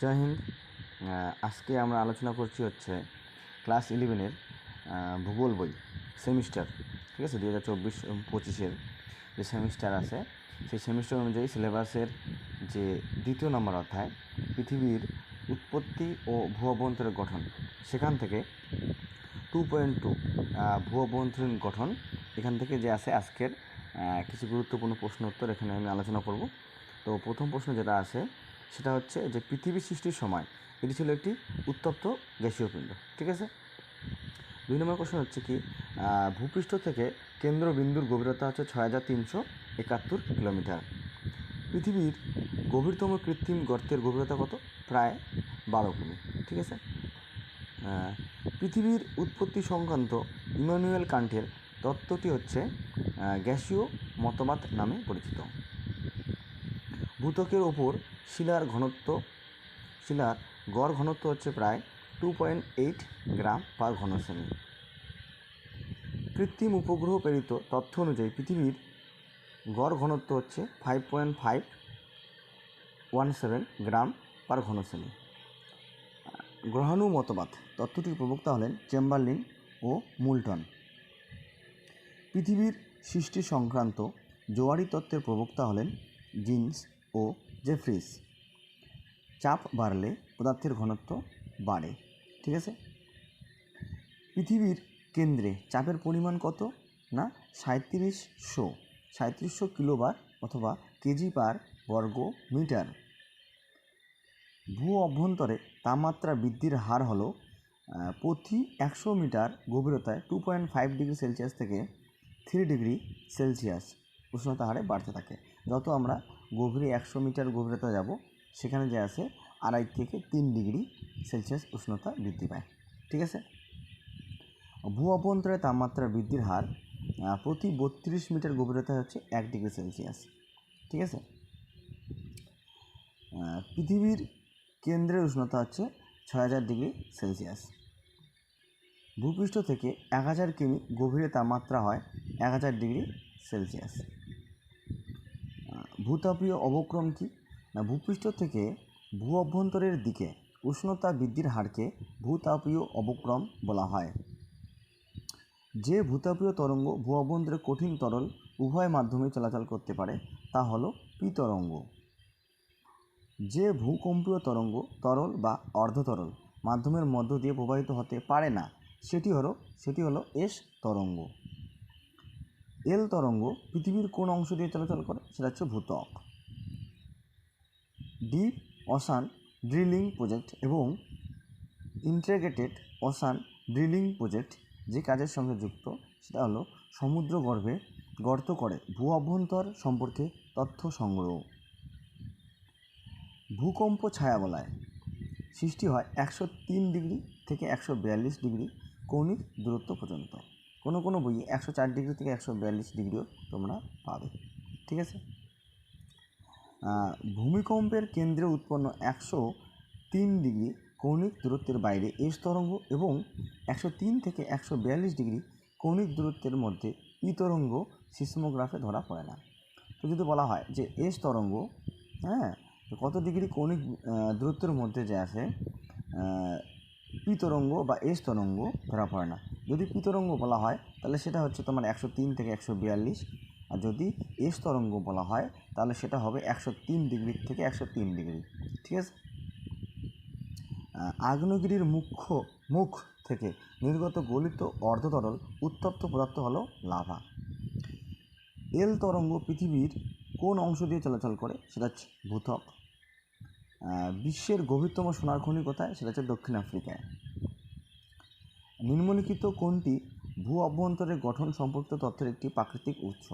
জয় হিন্দ। আজকে আমরা আলোচনা করছি হচ্ছে ক্লাস ইলেভেনের ভূগোল বই, সেমিস্টার, ঠিক আছে? দু হাজার চব্বিশ পঁচিশের যে সেমিস্টার আছে, সেই সেমিস্টার অনুযায়ী সিলেবাসের যে দ্বিতীয় নম্বর অধ্যায়, পৃথিবীর উৎপত্তি ও ভূ গঠন, সেখান থেকে টু পয়েন্ট টু ভূ গঠন, এখান থেকে যে আছে আজকের কিছু গুরুত্বপূর্ণ প্রশ্ন উত্তর এখানে আমি আলোচনা করব। তো প্রথম প্রশ্ন যেটা আছে সেটা হচ্ছে যে পৃথিবী সৃষ্টির সময় এটি ছিল একটি উত্তপ্ত গ্যাসীয় পিণ্ড ঠিক আছে? দুই নম্বর প্রশ্ন হচ্ছে কি ভূপৃষ্ঠ থেকে কেন্দ্রবিন্দুর গভীরতা হচ্ছে ছয় হাজার তিনশো একাত্তর কিলোমিটার। পৃথিবীর গভীরতম কৃত্রিম গর্তের গভীরতা কত? প্রায় বারো কিমি ঠিক আছে? পৃথিবীর উৎপত্তি সংক্রান্ত ইমানুয়েল কান্টের তত্ত্বটি হচ্ছে গ্যাসীয় মতবাদ নামে পরিচিত। ভূতকের ওপর শিলার ঘনত্ব, শিলার গড় ঘনত্ব হচ্ছে প্রায় two point eight gram per ঘন সেমি কৃত্রিম উপগ্রহ প্রেরিত তথ্য অনুযায়ী পৃথিবীর গড় ঘনত্ব হচ্ছে five point five one seven gram per ঘন সেমি গ্রহাণু মতবাদ তত্ত্বটির প্রবক্তা হলেন চেম্বারলিন ও মুলটন। পৃথিবীর সৃষ্টি সংক্রান্ত জোয়ারি তত্ত্বের প্রবক্তা হলেন জিন্স ও জেফ্রিস চাপ বাড়লে পদার্থের ঘনত্ব বাড়ে, ঠিক আছে? পৃথিবীর কেন্দ্রে চাপের পরিমাণ কত? না সাঁত্রিশশো সাঁত্রিশশো কিলোবার অথবা কেজি পার বর্গ মিটার ভূ অভ্যন্তরে তাপমাত্রা বৃদ্ধির হার হলো প্রতি একশো metre গভীরতায় two point five degree Celsius থেকে থ্রি ডিগ্রি সেলসিয়াস উষ্ণতা হারে বাড়তে থাকে। যত আমরা গভীরে একশো মিটার গভীরতা যাব, সেখানে যে আছে আড়াই থেকে তিন ডিগ্রি সেলসিয়াস উষ্ণতা বৃদ্ধি পায়, ঠিক আছে? ভূ অভ্যন্তরে তাপমাত্রা বৃদ্ধির হার প্রতি বত্রিশ মিটার গভীরতা হচ্ছে এক ডিগ্রি সেলসিয়াস, ঠিক আছে? পৃথিবীর কেন্দ্রের উষ্ণতা হচ্ছে ছয় হাজার ডিগ্রি সেলসিয়াস। ভূপৃষ্ঠ থেকে এক হাজার কিমি গভীরে তাপমাত্রা হয় এক হাজার ডিগ্রি সেলসিয়াস। ভূতাপীয় অবক্রম কি? না, ভূপৃষ্ঠ থেকে ভূ অভ্যন্তরের দিকে উষ্ণতা বৃদ্ধির হারকে ভূতাপীয় অবক্রম বলা হয়। যে ভূতাপীয় তরঙ্গ ভূ অভ্যন্তরে কঠিন তরল উভয় মাধ্যমে চলাচল করতে পারে, তা হলো পি তরঙ্গ যে ভূকম্পীয় তরঙ্গ তরল বা অর্ধতরল মাধ্যমের মধ্য দিয়ে প্রবাহিত হতে পারে না, সেটি হলো সেটি হলো এস তরঙ্গ। এল তরঙ্গ পৃথিবীর কোন অংশ দিয়ে চলাচল করে? সেটা হচ্ছে ভূত্বক। ডিপ অসান ড্রিলিং প্রজেক্ট এবং ইন্টিগ্রেটেড অসান ড্রিলিং প্রজেক্ট যে কাজের সঙ্গে যুক্ত, সেটা হলো সমুদ্র গর্ভে গর্ত করে ভূ অভ্যন্তর সম্পর্কে তথ্য সংগ্রহ। ভূকম্প ছায়া বলায় সৃষ্টি হয় একশো তিন ডিগ্রি থেকে একশো বিয়াল্লিশ ডিগ্রি কৌণিক দূরত্ব পর্যন্ত। কোনো কোনো বইয়ে একশো চার ডিগ্রি থেকে একশো বিয়াল্লিশ ডিগ্রিও তোমরা পাবে ঠিক আছে? ভূমিকম্পের কেন্দ্রে উৎপন্ন একশো তিন ডিগ্রি কৌণিক দূরত্বের বাইরে এস তরঙ্গ এবং একশো তিন থেকে একশো বিয়াল্লিশ ডিগ্রি কৌণিক দূরত্বের মধ্যে ই তরঙ্গ সিসমোগ্রাফে ধরা পড়ে না। তো যদি বলা হয় যে এস তরঙ্গ হ্যাঁ কত ডিগ্রি কৌণিক দূরত্বের মধ্যে যে আহ, পি তরঙ্গ বা এস তরঙ্গ ধরা পড়ে না। যদি পি তরঙ্গ বলা হয়, তাহলে সেটা হচ্ছে তোমার একশো তিন থেকে একশো বিয়াল্লিশ। আর যদি এস তরঙ্গ বলা হয়, তাহলে সেটা হবে একশো তিন ডিগ্রি থেকে একশো তিন ডিগ্রি। ঠিক আছে? আগ্নেয়গিরির মুখ্য মুখ থেকে নির্গত গলিত অর্ধতরল উত্তপ্ত পদার্থ হলো লাভা। এল তরঙ্গ পৃথিবীর কোন অংশ দিয়ে চলাচল করে? সেটা হচ্ছে ভূত্বক। বিশ্বের গভীরতম সোনার খনি কোথায়? সেটা হচ্ছে দক্ষিণ আফ্রিকায়। নিম্নলিখিত কোনটি ভূ অভ্যন্তরের গঠন সম্পর্কিত তথ্যের একটি প্রাকৃতিক উৎস।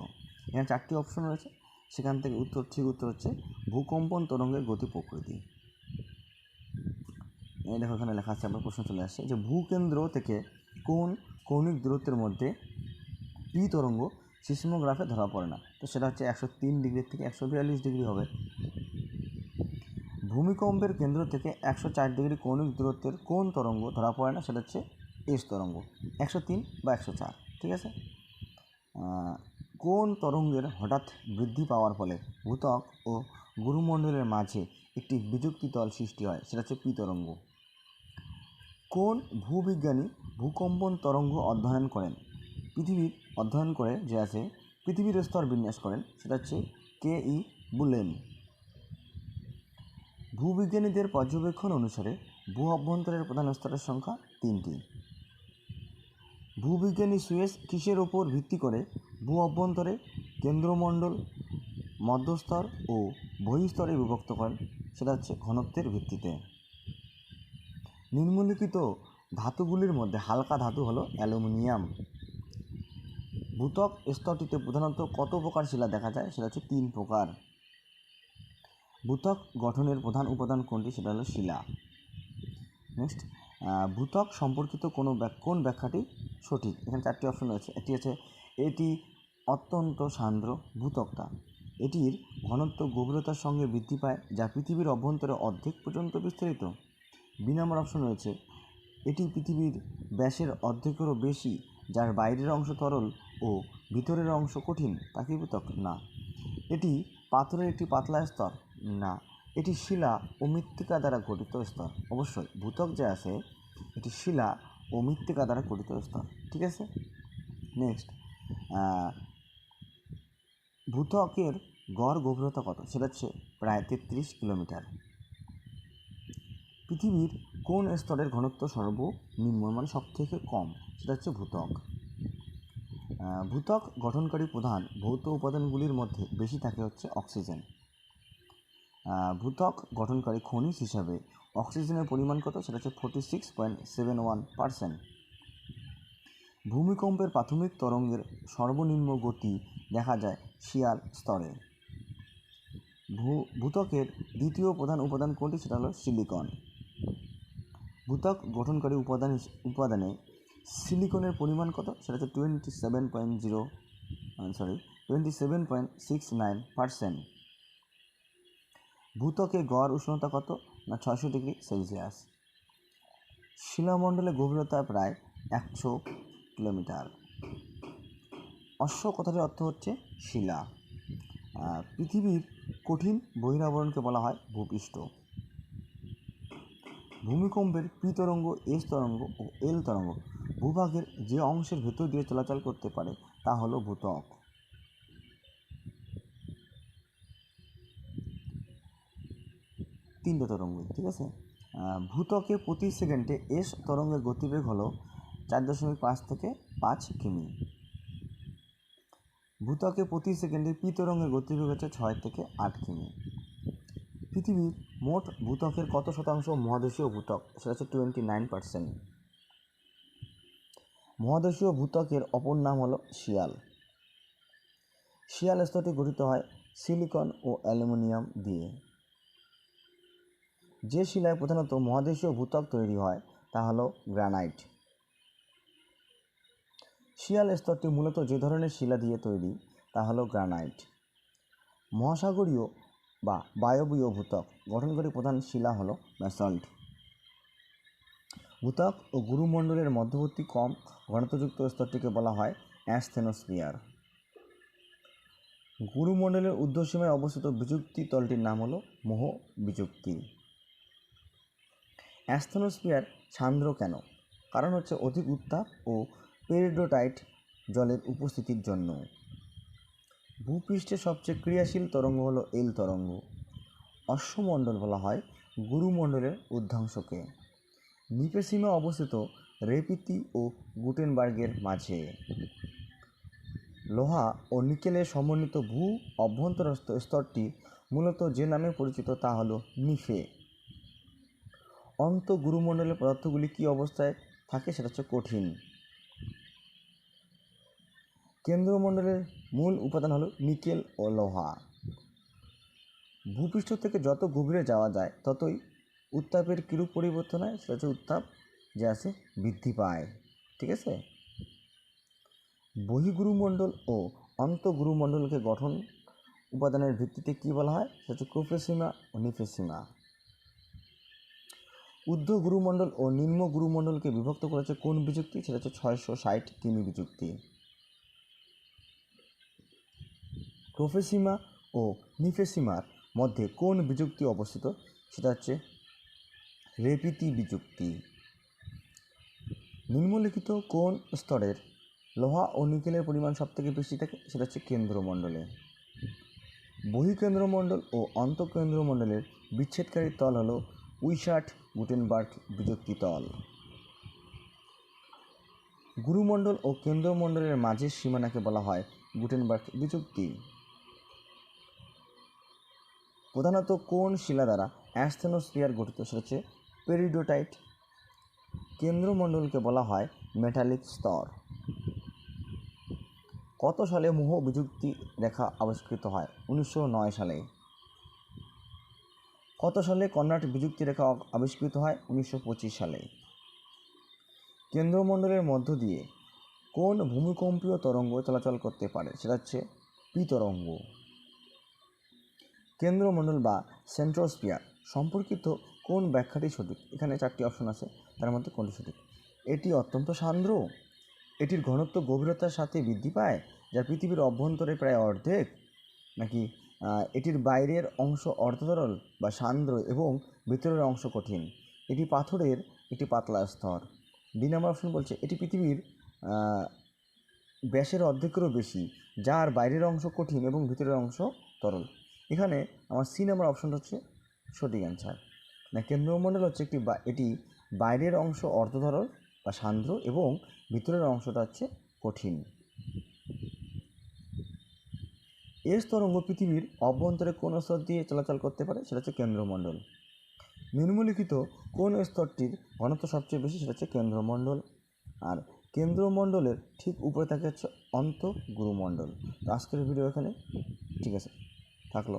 এখানে চারটি অপশন রয়েছে। সেখান থেকে উত্তর, ঠিক উত্তর হচ্ছে ভূকম্পন, তরঙ্গের গতি প্রকৃতি। এই দেখো, এখানে লেখা আছে আমার প্রশ্ন চলে আসছে যে ভূকেন্দ্র থেকে কোন কৌণিক দূরত্বের মধ্যে পি তরঙ্গ সিসমোগ্রাফে ধরা পড়ে না। তো সেটা হচ্ছে একশো তিন ডিগ্রি থেকে একশো বিয়াল্লিশ ডিগ্রি হবে। ভূমিকম্পের কেন্দ্র থেকে একশো চার ডিগ্রি কৌণিক দূরত্বের কোন তরঙ্গ ধরা পড়ে না? সেটা হচ্ছে এস তরঙ্গ, একশো তিন বা একশো চার, ঠিক আছে? কোন তরঙ্গের হঠাৎ বৃদ্ধি পাওয়ার ফলে ভূত্বক ও গুরুমণ্ডলের মাঝে একটি বিযুক্তি তল সৃষ্টি হয়? সেটা হচ্ছে পি তরঙ্গ। কোন ভূবিজ্ঞানী ভূকম্পন তরঙ্গ অধ্যয়ন করেন? পৃথিবীর অধ্যয়ন করে যে আছে, পৃথিবীর স্তর বিন্যাস করেন, সেটা হচ্ছে কে ই বুলেন। ভূবিজ্ঞানীদের পর্যবেক্ষণ অনুসারে ভূ অভ্যন্তরের প্রধান স্তরের সংখ্যা তিনটি। ভূবিজ্ঞানী সুয়েস কিসের ওপর ভিত্তি করে ভূ অভ্যন্তরে কেন্দ্রমণ্ডল, মধ্যস্তর ও বহিস্তরে বিভক্ত করেন, সেটা হচ্ছে ঘনত্বের ভিত্তিতে। নিম্নলিখিত ধাতুগুলির মধ্যে হালকা ধাতু হলো অ্যালুমিনিয়াম। ভূতক স্তরটিতে প্রধানত কত প্রকার শিলা দেখা যায়? সেটা হচ্ছে তিন প্রকার। ভূতক গঠনের প্রধান উপাদান কোনটি? সেটা হলো শিলা। নেক্সট ভূতক সম্পর্কিত কোনো কোন ব্যাখ্যাটি সঠিক, এখানে চারটি অপশন রয়েছে। একটি আছে এটি অত্যন্ত সান্দ্র ভূতকটা এটির ঘনত্ব গভীরতার সঙ্গে বৃদ্ধি পায় যা পৃথিবীর অভ্যন্তরে অর্ধেক পর্যন্ত বিস্তারিত বি নম্বর অপশন রয়েছে, এটি পৃথিবীর ব্যাসের অর্ধেকেরও বেশি, যার বাইরের অংশ তরল ও ভিতরের অংশ কঠিন তা কি ভূতক না। এটি পাথরের একটি পাতলা স্তর, না, এটি শিলা ও মৃত্তিকা দ্বারা গঠিত স্তর। অবশ্যই ভূতক যে আছে, এটি শিলা ও মৃত্তিকা দ্বারা গঠিত স্তর ঠিক আছে? নেক্সট ভূতকের গড় গভীরতা কত? সেটা হচ্ছে প্রায় তেত্রিশ কিলোমিটার। পৃথিবীর কোন স্তরের ঘনত্ব সর্বনিম্ন মানে সব থেকে কম? সেটা হচ্ছে ভূতক ভূতক গঠনকারী প্রধান ভৌত উপাদানগুলির মধ্যে বেশি থাকে হচ্ছে অক্সিজেন। ভূতক গঠনকারী খনিজ হিসাবে অক্সিজেনের পরিমাণ কত? সেটা হচ্ছে forty six point seven one percent ভূমিকম্পের প্রাথমিক তরঙ্গের সর্বনিম্ন গতি দেখা যায় শিয়ার স্তরে। ভূ ভূতকের দ্বিতীয় প্রধান উপাদান কোনটি? সেটা হলো সিলিকন। ভূতক গঠনকারী উপাদান উপাদানে সিলিকনের পরিমাণ কত? সেটা হচ্ছে twenty seven point zero sorry twenty seven point six nine percent ভূতকে গড় উষ্ণতা কত? না, ছয়শো ডিগ্রি সেলসিয়াস। শিলামণ্ডলের গভীরতা প্রায় একশো কিলোমিটার। অশ্ব কথাটির অর্থ হচ্ছে শিলা। পৃথিবীর কঠিন বহিরাবরণকে বলা হয় ভূপৃষ্ঠ। ভূমিকম্পের পি তরঙ্গ এস তরঙ্গ ও এল তরঙ্গ। ভূভাগের যে অংশের ভেতর দিয়ে চলাচল করতে পারে তা হলো ভূতক তিনটে তরঙ্গ ঠিক আছে? আহ, ভূত্বকে প্রতি সেকেন্ডে এস তরঙ্গের গতিবেগ হলো চার দশমিক পাঁচ থেকে পাঁচ কিমি। ভূত্বকে প্রতি সেকেন্ডে পি তরঙ্গের গতিবেগ হচ্ছে ছয় থেকে আট কিমি। পৃথিবীর মোট ভূত্বকের কত শতাংশ মহাদেশীয় ভূতক সেটা হচ্ছে টোয়েন্টি নাইন পার্সেন্ট মহাদেশীয় ভূত্বকের অপর নাম হলো শিয়াল। শিয়াল স্তরটি গঠিত হয় সিলিকন ও অ্যালুমিনিয়াম দিয়ে। যে শিলায় প্রধানত মহাদেশীয় ভূত্বক তৈরি হয়, তা হলো গ্রানাইট। শিয়াল স্তরটি মূলত যে ধরনের শিলা দিয়ে তৈরি, তা হলো গ্রানাইট। মহাসাগরীয় বা বায়বীয় ভূত্বক গঠনকারী প্রধান শিলা হলো ব্যাসল্ট ভূত্বক ও গুরুমণ্ডলের মধ্যবর্তী কম ঘনত্বযুক্ত স্তরটিকে বলা হয় অ্যাস্থেনোস্ফিয়ার। গুরুমণ্ডলের ঊর্ধ্বসীমায় অবস্থিত বিযুক্তি তলটির নাম হলো মোহ বিযুক্তি অ্যাস্থেনোস্ফিয়ার সান্দ্র কেন? কারণ হচ্ছে অধিক উত্তাপ ও পেরিডোটাইট জলের উপস্থিতির জন্য। ভূপৃষ্ঠের সবচেয়ে ক্রিয়াশীল তরঙ্গ হলো এল তরঙ্গ। অশ্বমণ্ডল বলা হয় গুরুমণ্ডলের ঊর্ধ্বাংশকে নিপেসীমা অবস্থিত রেপিতি ও গুটেনবার্গের মাঝে। লোহা ও নিকেলের সমন্বিত ভূ অভ্যন্তরস্থ স্তরটি মূলত যে নামে পরিচিত তা হলো নিফে। অন্ত গুরুমণ্ডলের পদার্থগুলি কী অবস্থায় থাকে সেটা হচ্ছে কঠিন। কেন্দ্রমণ্ডলের মূল উপাদান হলো নিকেল ও লোহা। ভূপৃষ্ঠ থেকে যত গভীরে যাওয়া যায়, ততই উত্তাপের কিরূপ পরিবর্তন হয়, সেটা হচ্ছে উত্তাপ যে আছে বৃদ্ধি পায়। ঠিক আছে? বহিগুরুমণ্ডল ও অন্তগুরুমণ্ডলকে গঠন উপাদানের ভিত্তিতে কী বলা হয়? সেটা হচ্ছে ক্রোফেসিমা ও নিফেসিমা ঊর্ধ্ব গুরুমণ্ডল ও নিম্ন গুরুমণ্ডলকে বিভক্ত করেছে কোন বিযুক্তি? সেটা হচ্ছে ছয়শো ষাট কিমি বিযুক্তি। ক্রোফেসিমা ও নিফেসিমার মধ্যে কোন বিযুক্তি অবস্থিত? সেটা হচ্ছে রেপিতি বিযুক্তি। নিম্নলিখিত কোন স্তরের লোহা ও নিকেলের পরিমাণ সবথেকে বেশি থাকে? সেটা হচ্ছে কেন্দ্রমণ্ডলে। বহিকেন্দ্রমণ্ডল ও অন্তঃকেন্দ্রমণ্ডলের বিচ্ছেদকারী তল হলো উইশার্ট গুটেনবার্গ বিযুক্তি তল গুরুমণ্ডল ও কেন্দ্রমণ্ডলের মাঝের সীমানাকে বলা হয় গুটেনবার্গ বিযুক্তি প্রধানত কোন শিলা দ্বারা অ্যাস্থেনোস্ফিয়ার গঠিত হচ্ছে পেরিডোটাইট। কেন্দ্রমণ্ডলকে বলা হয় মেটালিক স্তর। কত সালে মোহ বিযুক্তি রেখা আবিষ্কৃত হয়? উনিশশো নয় সালে। কত সালে কর্ণাট বিযুক্তি রেখা আবিষ্কৃত হয়? উনিশশো পঁচিশ সালে। কেন্দ্রমণ্ডলের মধ্য দিয়ে কোন ভূমিকম্পীয় তরঙ্গ চলাচল করতে পারে? সেটা হচ্ছে পি তরঙ্গ। কেন্দ্রমণ্ডল বা সেন্ট্রোস্ফিয়ার সম্পর্কিত কোন ব্যাখ্যাটি সঠিক? এখানে চারটি অপশন আছে, তার মধ্যে কোনটি সঠিক? এটি অত্যন্ত সান্দ্র। এটির ঘনত্ব গভীরতার সাথে বৃদ্ধি পায়, যা পৃথিবীর অভ্যন্তরে প্রায় অর্ধেক, নাকি এটির বাইরের অংশ অর্ধতরল বা সান্দ্র এবং ভিতরের অংশ কঠিন। এটি পাথরের একটি পাতলা স্তর। দুই নম্বর অপশন বলছে, এটি পৃথিবীর ব্যাসের অর্ধেকেরও বেশি, যার বাইরের অংশ কঠিন এবং ভিতরের অংশ তরল। এখানে আমার সি নাম্বার অপশনটা হচ্ছে সঠিক অ্যান্সার। না, কেন্দ্রমণ্ডল হচ্ছে একটি এটি বাইরের অংশ অর্ধতরল বা সান্দ্র এবং ভিতরের অংশটা হচ্ছে কঠিন। এর তরঙ্গ পৃথিবীর অভ্যন্তরে কোন স্তর দিয়ে চলাচল করতে পারে সেটা হচ্ছে কেন্দ্রমণ্ডল। নিম্নলিখিত কোন স্তরটির ঘনত্ব সবচেয়ে বেশি সেটা হচ্ছে কেন্দ্রমণ্ডল। আর কেন্দ্রমণ্ডলের ঠিক উপরে থাকে হচ্ছে অন্ত গুরুমণ্ডল আজকের ভিডিও এখানে ঠিক আছে। থাকল।